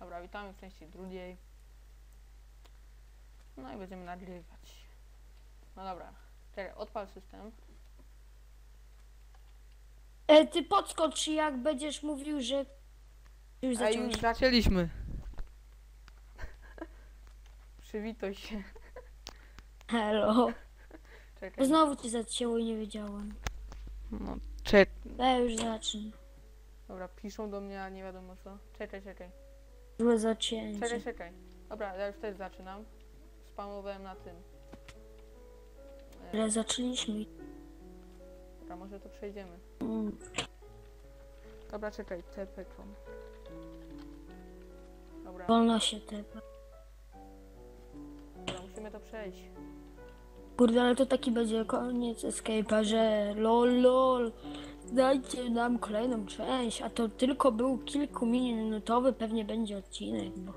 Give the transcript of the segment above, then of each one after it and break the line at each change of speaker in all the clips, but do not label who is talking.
Dobra, witamy w części drugiej. No i będziemy nagrywać. No dobra, czekaj, odpal system.
E, ty podskocz jak będziesz mówił, że już
A
zacząłeś.
już zaczęliśmy. Przywitaj się.
Hello.
Czekaj.
Znowu cię zacięło i nie wiedziałem.
No, czek.
Ja już zacznę.
Dobra, piszą do mnie, a nie wiadomo co. Czekaj, czekaj.
Złe zacięcie.
Czekaj, czekaj. Dobra, ja już też zaczynam. Spamowałem na tym. E,
Ale zaczęliśmy.
Dobra, może to przejdziemy.
Mm.
Dobra, czekaj, TP.com. Dobra,
Wolno się tepa.
dobra, musimy to przejść.
Kurde, ale to taki będzie koniec Escape'a, że lol lol. Dajcie nam kolejną część, a to tylko był kilkuminutowy pewnie będzie odcinek, bo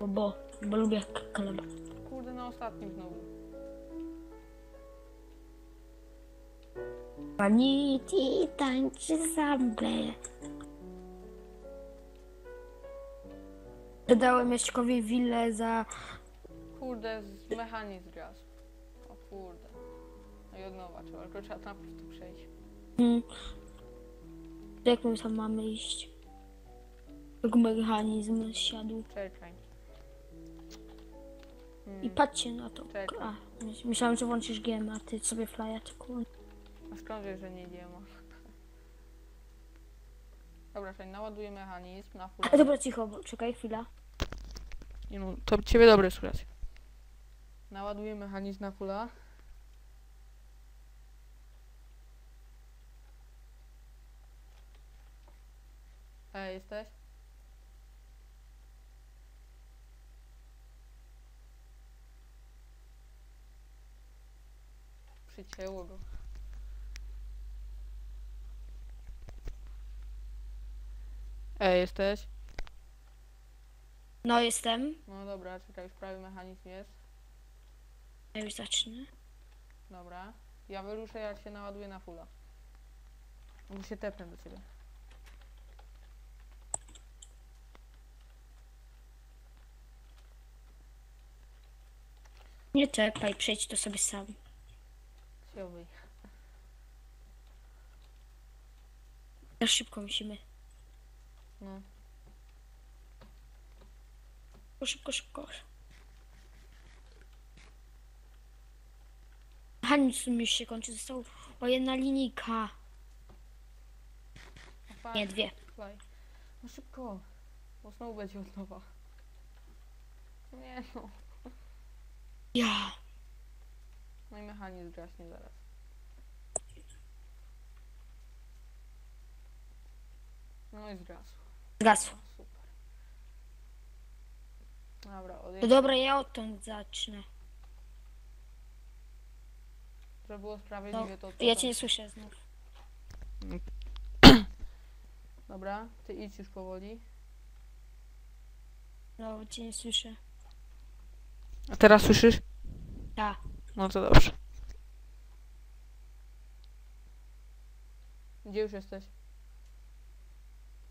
bo, bo, bo lubię kaleba.
Kurde, na ostatnim znowu.
Paniti tańczy sambę. Dodałem Jaśkowi willę za...
Kurde, z mechanizm zgasł. O kurde. No i od nowa trzeba, tylko trzeba tam po prostu przejść.
Hmm. Jak my tam mamy iść? Jak mechanizm siadł.
Czekaj. Hmm.
I patrzcie na to.
Czekaj.
A, myśl- myślałem, że włączysz GM, a ty sobie flya tylko.
A skąd wiesz, że nie idziemy? Dobra, czekaj, naładuję mechanizm na full.
A, dobra, cicho, bo, czekaj chwila.
Nie no, to ciebie dobre słuchać. Naładuję mechanizm na fulla. Ej, jesteś? Przycięło go. Ej, jesteś?
No jestem.
No dobra, czekaj, już prawie mechanizm jest.
Ja już zacznę.
Dobra. Ja wyruszę, jak się naładuję na fulla. Bo się tepnę do ciebie.
Nie czekaj, przejdź to sobie sam.
Siowy.
Teraz szybko musimy.
No.
Szybko, szybko, szybko. Mechanizm już się kończy. Została o jedna linijka. Nie, dwie.
No szybko. Bo znowu będzie od nowa. Nie no.
Ja.
No i mechanizm gaśnie zaraz. No i zgasł.
Zgasł.
No, super. Dobra,
No
odjeżdżam.
dobra, ja odtąd zacznę.
Żeby było
No,
sprawiedliwie to co
ja
tam-
cię nie słyszę znów.
Dobra, ty idź już powoli.
No, cię nie słyszę.
A teraz słyszysz?
Tak.
No to dobrze. Gdzie już jesteś?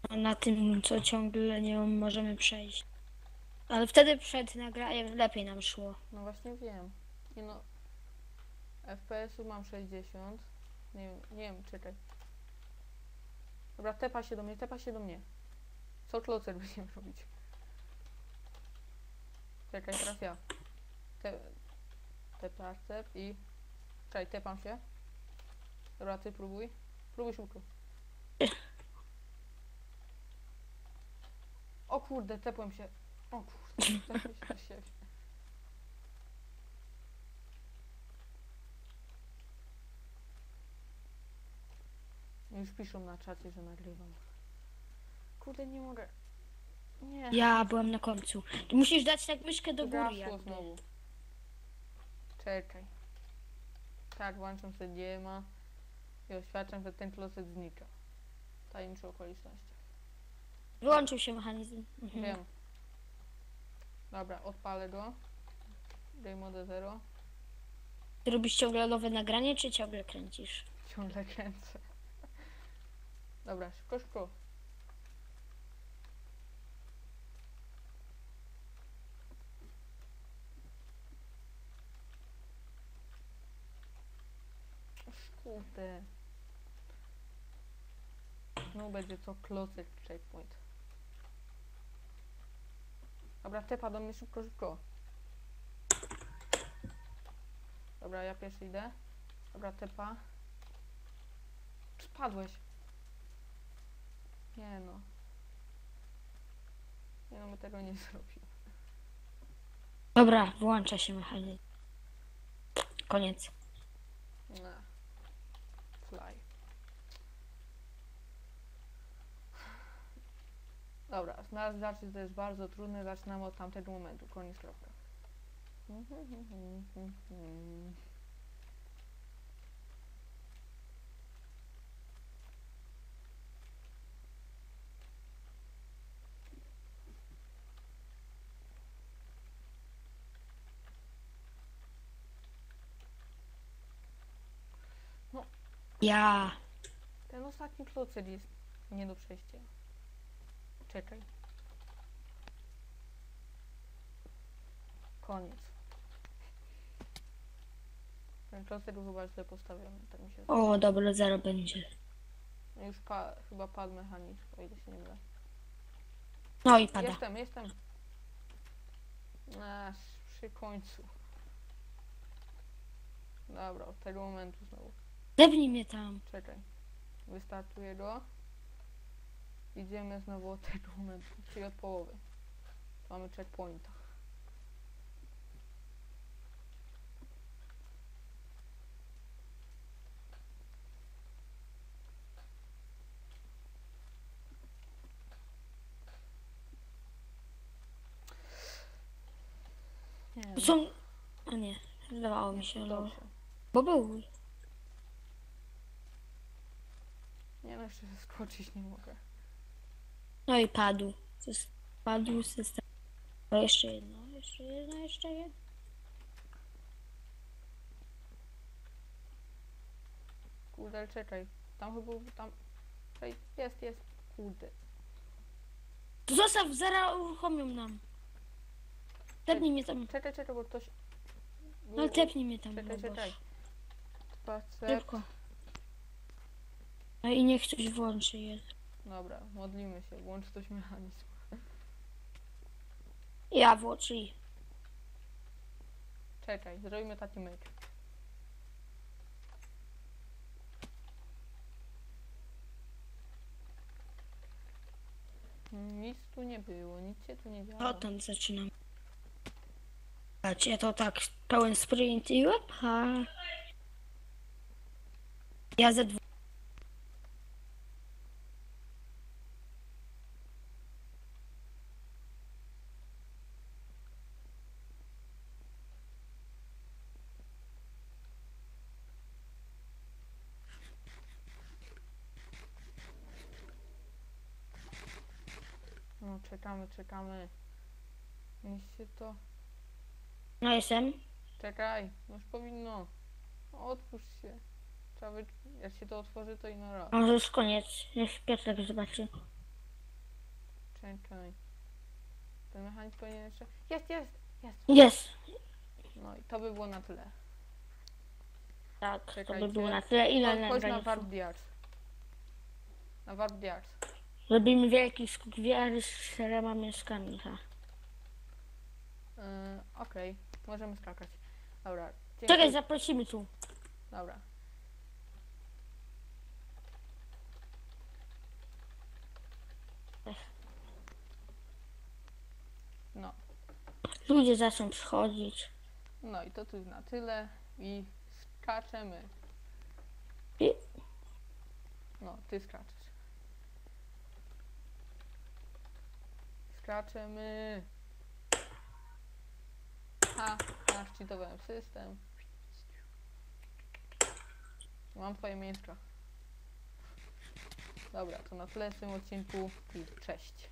A Na tym, co ciągle nie możemy przejść. Ale wtedy przed nagraniem lepiej nam szło.
No właśnie wiem. Nie no. FPS-u mam 60. Nie wiem, nie wiem, czekaj. Dobra, tepa się do mnie, tepa się do mnie. Co klocer będziemy robić? Czekaj, teraz ja. Te, tepa, tep i... Czekaj, tepam się. Dobra, ty próbuj. Próbuj szybko. O kurde, tepłem się. O kurde, tepłem się. Już piszą na czacie, że nagrywam. Kurde, nie mogę. Nie.
Ja byłem na końcu. Musisz dać tak myszkę do góry jakby.
znowu. Czekaj. Tak, włączam sobie DMA i oświadczam, że ten kloset znika. Tajemnicze okoliczności.
Wyłączył się mechanizm. Mhm.
Wiem. Dobra, odpalę go. Game mode 0.
Ty robisz ciągle nowe nagranie, czy ciągle kręcisz?
Ciągle kręcę. Dobra, szybko, szybko. Kurde. No będzie to klocek checkpoint. Dobra, tepa do mnie szybko, szybko. Dobra, ja pierwszy idę. Dobra, tepa. Spadłeś. Nie no. Nie no, my tego nie zrobimy.
Dobra, włącza się mechanizm. Koniec.
Nie. Dobra, znalazł zacznie to jest bardzo trudne. Zaczynamy od tamtego momentu. Koniec kropka.
Ja.
Ten ostatni klocer jest nie do przejścia. Czekaj. Koniec. Ten był chyba źle postawiony, tak mi się zdaje.
O, dobra, zaraz będzie.
Już pa, chyba padł mechanizm, o ile się nie mylę.
No i pada.
Jestem, jestem. Aż przy końcu. Dobra, od tego momentu znowu.
Zepnij mnie tam.
Czekaj. Wystartuję go. Idziemy znowu od tego momentu, czyli od połowy. Mamy checkpointa. Nie,
Są... A nie, zdawało mi się,
no. dobrze.
Bo był.
Nie no, jeszcze skoczyć nie mogę.
No i padł. Padł system. O, jeszcze jedno, jeszcze jedno, jeszcze jedno.
Kurde, ale czekaj. Tam chyba był, tam... Czekaj, jest, jest. Kurde.
To Zostaw, zaraz uruchomią nam. Tepnij mnie tam.
Czekaj, czekaj, bo ktoś...
No tepnij mnie tam.
Czekaj,
no
czekaj. Spacer.
Szybko. No i niech ktoś włączy je.
Dobra, modlimy się. Włącz ktoś mechanizm.
Ja włączę je.
Czekaj, zrobimy taki myk. Nic tu nie było, nic się tu nie działo.
Potem zaczynam. Patrzcie, to tak pełen sprint i łap, a... Ja ze dwóch.
No, czekamy, czekamy. Niech się to...
No jestem.
Czekaj, no już powinno. Otwórz się. Trzeba wy... Jak się to otworzy, to ino raz.
Może już koniec. Niech Piotrek zobaczy.
Czekaj. Ten mechanizm powinien jeszcze... Jest, jest, jest.
Jest.
No i to by było na tyle.
Tak, to by
Czekajcie.
było na tyle. Ile
Chodź- Chodź na? Warp Yards. Na Warp Yards.
Robimy wielki skok wiary z mieszkami. Ha.
Yy, Okej, możemy skakać. Dobra. dzięki.
Czekaj, zaprosimy tu.
Dobra. No,
Ludzie zaczną przychodzić.
no i to tu na tyle i skaczemy.
I-
No, ty skaczesz. Skaczemy. Ha, masz cheatowałem system. Mam twoje miejsca. Dobra, to na tyle w tym odcinku i cześć.